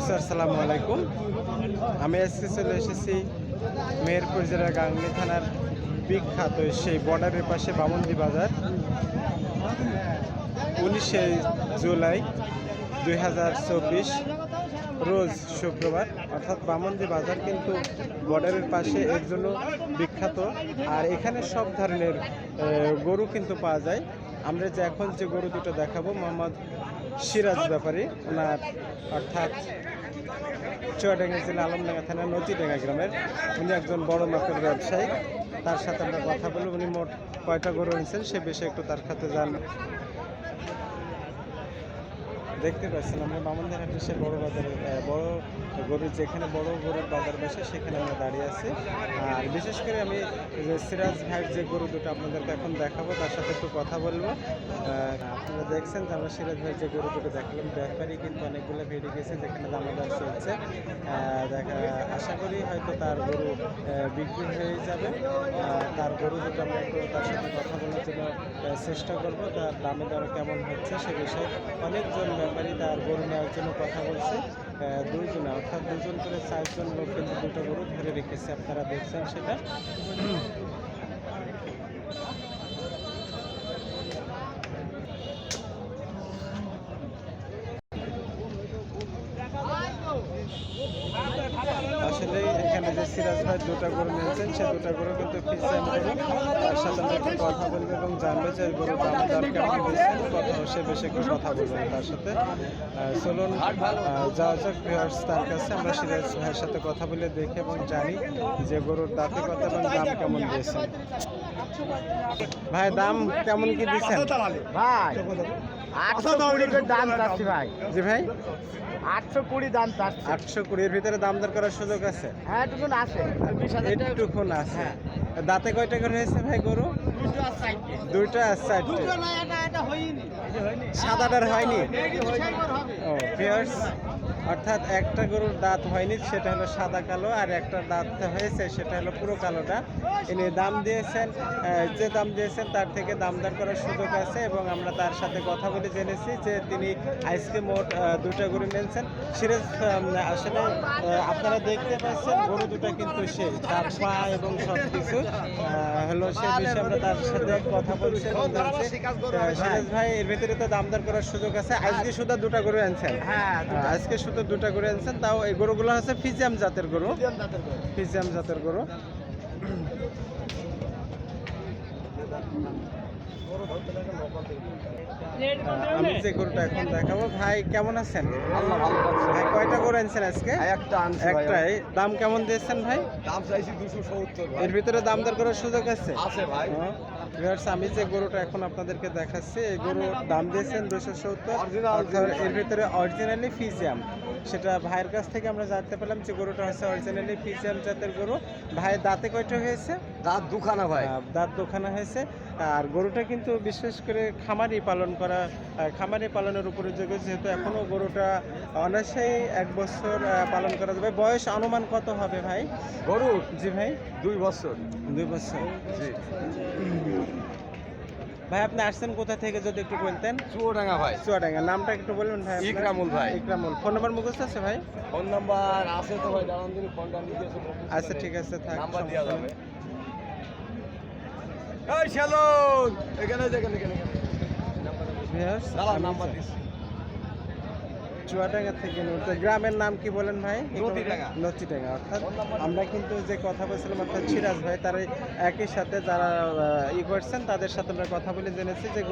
Viewers আসসালামু আলাইকুম। আমি আজকে চলে এসেছি মেহেরপুর জেলার গাংনি থানার বিখ্যাত সেই বর্ডারের পাশে বামন্দি বাজার। উনিশে জুলাই দুই হাজার চব্বিশ, রোজ শুক্রবার। অর্থাৎ বামন্দি বাজার কিন্তু বর্ডারের পাশে এর জন্য বিখ্যাত। আর এখানে সব ধরনের গরু কিন্তু পাওয়া যায়। আমরা যে এখন যে গরু দুটো দেখাবো, মোহাম্মদ সিরাজ ব্যাপারী, ওনার অর্থাৎ চুয়াডাঙ্গা জেলা আলমডাঙ্গা থানার নদীডাঙ্গা গ্রামের। উনি একজন বড় মাপের ব্যবসায়ী। তার সাথে আমরা কথা বলে উনি মোট কয়টা গরু এনেছেন সে বিষয়ে একটু তার সাথে জান দেখতে পাচ্ছেন আমরা বামনদের হাটে সে বড় বাজারে বড় গরু যেখানে বড় গরুর বাজার বসে, সেখানে আমরা দাঁড়িয়ে আছি। আর বিশেষ করে আমি যে সিরাজ ভাইয়ের যে গরু দুটো আপনাদেরকে এখন দেখাবো, তার সাথে একটু কথা বলব। আপনারা দেখছেন যে আমরা সিরাজ ভাইয়ের যে গরু দুটো দেখালাম ব্যাপারই কিন্তু অনেকগুলো বেরিয়ে গেছে, যেখানে দামাদার চলছে। দেখা, আশা করি হয়তো তার গরু বিক্রি হয়ে যাবে। তার গরু দুটো আমরা একটু তার সাথে কথা বলার জন্য চেষ্টা করব, তার দামে দর কেমন হচ্ছে সে বিষয়ে অনেকজন ব্যাপারী তার গরু নেওয়ার জন্য কথা বলছে। দুইজন, অর্থাৎ দুজন করে চারজন লোক কিন্তু দুটো গরু ধরে রেখেছে, আপনারা দেখছেন সেটা আসলে দুটা গরু নিয়েছেন, সে দুটা গরু কিন্তু তার সাথে কথা বলব এবং জানব যে গরু দাম সে বেশি কথা তার সাথে। চলুন যাওয়া যাক ভিউয়ার্স তার কাছে, আমরা ভাইয়ের সাথে কথা বলে দেখি এবং জানি যে গরুর দাঁতে কত এবং দাম কেমন দিয়েছেন। ভাই, দাম কেমন কি দিচ্ছেন ভাই আটশো কুড়ি দাম চাচ্ছি ভাই। জি ভাই? আটশো কুড়ি দাম চাচ্ছি। আটশো কুড়ির ভিতরে দাম দর করার সুযোগ আছে? হ্যাঁ আছে। বিশ হাজার টাকা আছে। হ্যাঁ। দাঁতে কয়টা করে হয়েছে ভাই গরু। দুইটা হয়নি। সাদাটার হয়নি? হবে। ও অর্থাৎ একটা গরুর দাঁত হয়নি সেটা হলো সাদা কালো আর একটা দাঁত হয়েছে সেটা হলো পুরো কালোটা। ইনি দাম দিয়েছেন যে দাম দিয়েছেন তার থেকে দাম দর করার সুযোগ আছে এবং আমরা তার সাথে কথা বলে জেনেছি যে তিনি আজকে মোট দুটো গরু নিয়েছেন সিরাজ আসলে আপনারা দেখতে পাচ্ছেন গরু দুটো কিন্তু সে তার পা এবং সব কিছু হলো সে বিষয়ে আমরা তার সাথে কথা বলছি সিরাজ ভাই এর ভিতরে তো দাম দর করার সুযোগ আছে। আজকে শুধু দুটো গরু আনছেন। হ্যাঁ। আজকে শুধু দুটো গরু আনছেন তাও এই গরুগুলো হচ্ছে ফিজিয়াম জাতের গরু। ফিজিয়াম জাতের গরু। আমি যে গরুটা এখন দেখাবো ভাই কেমন আছেন? আল্লাহ ভালো রাখছে। ভাই কয়টা গরু আনছেন আজকে? একটা আনছি। একটাই। দাম কেমন দিয়েছেন ভাই? দাম চাইছি দুশো সত্তর। এর ভিতরে দাম দর করার সুযোগ আছে? আছে ভাই। হ্যাঁ। আমি যে গরুটা এখন আপনাদেরকে দেখাচ্ছি এই গরু দাম দিয়েছেন দুশো সত্তর। এর ভিতরে অরিজিনালি ফিজিয়াম সেটা ভাইয়ের কাছ থেকে আমরা জানতে পারলাম যে গরুটা হচ্ছে অরিজিনালি ফিজিয়াম জাতের গরু ভাইয়ের দাঁতে কয়টা হয়েছে দাঁত দুখানা ভাই। দাঁত দোকানা হয়েছে। আর গরুটা কিন্তু বিশেষ করে খামারি পালন করা খামারি পালনের উপযোগী যেহেতু এখনও গরুটা অনায়াসেই এক বছর পালন করা যাবে। বয়স অনুমান কত হবে ভাই? গরু? জি ভাই। দুই বছর। দুই বছর। জি। ভাই আপনি আসছেন কোথা থেকে যদি একটু বলতেন? চুয়াডাঙ্গা ভাই। চুয়াডাঙ্গা। নামটা একটু বলবেন ভাই? ইকরামুল ভাই। ইকরামুল। ফোন নাম্বার মুখস্থ আছে ভাই? ফোন নাম্বার আছে তো ভাই দাঁড়ান দিন ফোনটা নিতে আচ্ছা ঠিক আছে থাক নাম্বার দেওয়া যাবে। এই শ্যালন এখানে এখানে এখানে নাম্বার দিচ্ছি। চুয়াডাঙ্গা থেকে নড়তে গ্রামের নাম কি বলেন ভাই। নচিডাঙ্গা অর্থাৎ আমরা কিন্তু যে কথা বলছিলাম অর্থাৎ সিরাজ ভাই তার একই সাথে যারা ই করছেন তাদের সাথে আমরা কথা বলে জেনেছি যে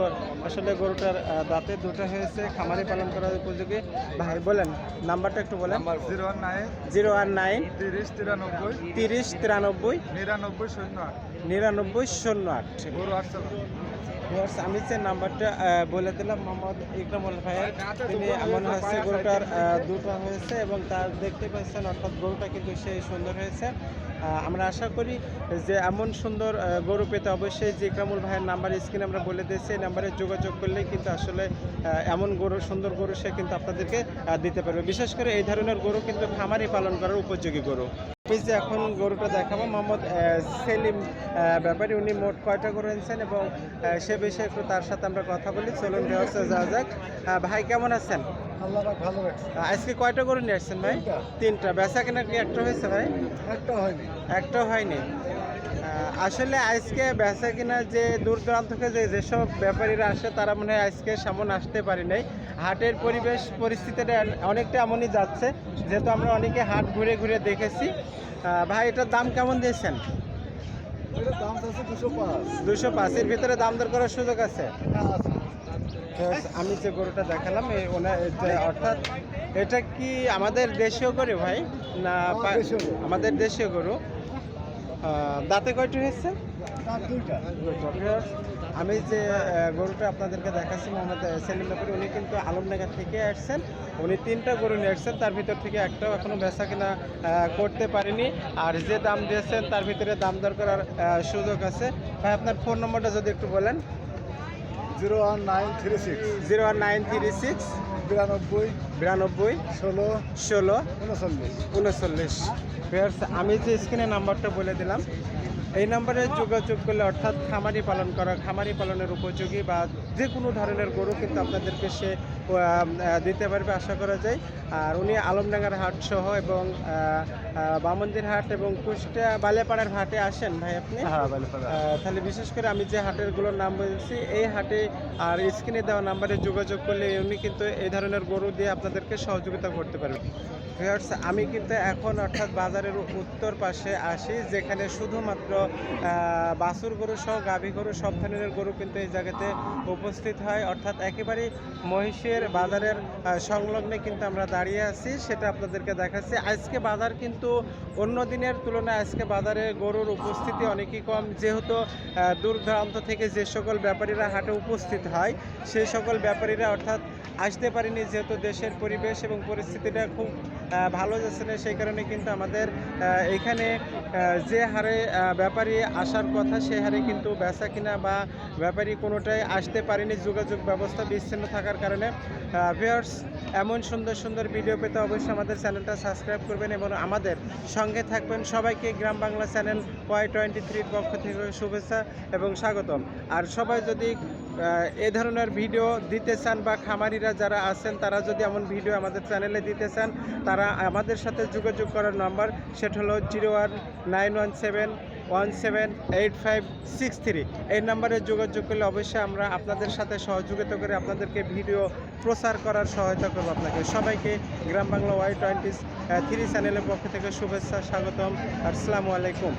আসলে গরুটার দাঁতে দুটো হয়েছে খামারি পালন করার উপযোগী। ভাই বলেন নাম্বারটা একটু বলেন। Zero nine zero one nine তিরিশ তিরানব্বই তিরিশ তিরানব্বই নিরানব্বই শূন্য আট। নিরানব্বই শূন্য আট। গরু আটশো Viewers, আমি যে নাম্বারটা বলে দিলাম মোহাম্মদ ইকরামুল ভাইয়ের তিনি এমন হচ্ছে গরুটার দুটো হয়েছে এবং তার দেখতে পাচ্ছেন অর্থাৎ গরুটা কিন্তু সেই সুন্দর হয়েছে। আমরা আশা করি যে এমন সুন্দর গরু পেতে অবশ্যই যে ইকরামুল ভাইয়ের নাম্বার স্ক্রিনে আমরা বলে দিয়েছি এই নাম্বারে যোগাযোগ করলে কিন্তু আসলে এমন গরু সুন্দর গরু সে কিন্তু আপনাদেরকে দিতে পারবে। বিশেষ করে এই ধরনের গরু কিন্তু খামারি পালন করার উপযোগী গরু। আমি যে এখন গরুটা দেখাবো। মোহাম্মদ সেলিম ব্যাপারে উনি মোট কয়টা গরু এনেছেন এবং সে বিষয়ে একটু তার সাথে আমরা কথা বলি। চলুন ভিউয়ার্সে যাওয়া যাক। ভাই কেমন আছেন? আল্লাহ পাক ভালো আজকে কয়টা গরু নিয়ে আসছেন ভাই? তিনটা। বেচা কেনা কি একটা হয়েছে ভাই? একটা হয়নি। একটা হয়নি। আসলে আজকে বেচা কিনা যে দূর দূরান্ত থেকে যে যেসব ব্যাপারীরা আসে তারা মনে হয় আজকে সামনে আসতে পারি নাই। হাটের পরিবেশ পরিস্থিতিটা অনেকটা এমনই যাচ্ছে যেহেতু আমরা অনেকে হাট ঘুরে ঘুরে দেখেছি। ভাই এটার দাম কেমন দিয়েছেন? দুশো পাঁচ। পাঁচের ভিতরে দাম দর করার সুযোগ আছে? হ্যাঁ আমি যে গরুটা দেখালাম অর্থাৎ এটা কি আমাদের দেশীয় গরু ভাই? না। আমাদের দেশীয় গরু। দাঁতে কয়টি হয়েছে? আমি যে গরুটা আপনাদেরকে দেখাচ্ছি মোহাম্মদ সেলিম নগরী উনি কিন্তু আলমডাঙ্গা থেকে আসছেন। উনি তিনটা গরু নিয়ে আসছেন তার ভিতর থেকে একটাও এখনও বেচা কিনা করতে পারিনি। আর যে দাম দিয়েছেন তার ভিতরে দাম দর করার সুযোগ আছে। ভাই আপনার ফোন নম্বরটা যদি একটু বলেন। Zero one nine three six. Zero one nine three six. বিরানব্বই। বিরানব্বই। ষোলো। ষোলো। উনচল্লিশ। উনচল্লিশ। Viewers, আমি যে স্ক্রিনে নাম্বারটা বলে দিলাম এই নাম্বারে যোগাযোগ করলে অর্থাৎ খামারি পালন করা খামারি পালনের উপযোগী বা যে কোনো ধরনের গরু কিন্তু আপনাদেরকে সে দিতে পারবে আশা করা যায়। আর উনি আলমডাঙ্গার হাট সহ এবং বামন্দির হাট এবং কুষ্টিয়া বালেপাড়ার হাটে আসেন ভাই আপনি? হ্যাঁ তাহলে বিশেষ করে আমি যে হাটেরগুলোর নাম বলছি এই হাটে আর স্ক্রিনে দেওয়া নাম্বারে যোগাযোগ করলে উনি কিন্তু এই ধরনের গরু দিয়ে আপনাদেরকে সহযোগিতা করতে পারবে। ভিউয়ার্স, আমি কিন্তু এখন অর্থাৎ বাজারের উত্তর পাশে আসি, যেখানে শুধুমাত্র বাছুর গরু সহ গাভী গরু, সব ধরনের গরু কিন্তু এই জায়গাতে উপস্থিত হয়। অর্থাৎ একেবারে মহিষের বাজারের সংলগ্নে কিন্তু আমরা দাঁড়িয়ে আছি, সেটা আপনাদেরকে দেখাচ্ছি। আজকে বাজার কিন্তু অন্য দিনের তুলনায় আজকে বাজারে গরুর উপস্থিতি অনেকই কম, যেহেতু দূর দূরান্ত থেকে যে সকল ব্যাপারীরা হাটে উপস্থিত হয়, সেই সকল ব্যাপারীরা অর্থাৎ আসতে পারেনি যেহেতু দেশের পরিবেশ এবং পরিস্থিতিটা খুব ভালো যাচ্ছে না, সেই কারণে কিন্তু আমাদের এখানে যে হারে ব্যাপারী আসার কথা সেই হারে কিন্তু বেচা কিনা বা ব্যাপারী কোনোটাই আসতে পারেনি। যোগাযোগ ব্যবস্থা বিচ্ছিন্ন থাকার কারণে ভিউয়ার্স, এমন সুন্দর সুন্দর ভিডিও পেতে অবশ্যই আমাদের চ্যানেলটা সাবস্ক্রাইব করবেন এবং আমাদের সঙ্গে থাকবেন সবাইকে Gram Bangla channel Y twenty থ্রির পক্ষ থেকে শুভেচ্ছা এবং স্বাগতম। আর সবাই যদি এ ধরনের ভিডিও দিতে চান বা খামারিরা যারা আছেন, তারা যদি এমন ভিডিও আমাদের চ্যানেলে দিতে চান, তারা আমাদের সাথে যোগাযোগ করার নাম্বার সেটা হলো zero one nine one seven one seven eight five six three. এই নাম্বারে যোগাযোগ করলে অবশ্যই আমরা আপনাদের সাথে সহযোগিতা করে আপনাদেরকে ভিডিও প্রচার করার সহায়তা করব আপনাকে। সবাইকে Gram Bangla Y twenty three চ্যানেলের পক্ষ থেকে শুভেচ্ছা, স্বাগতম। আসসালামু আলাইকুম।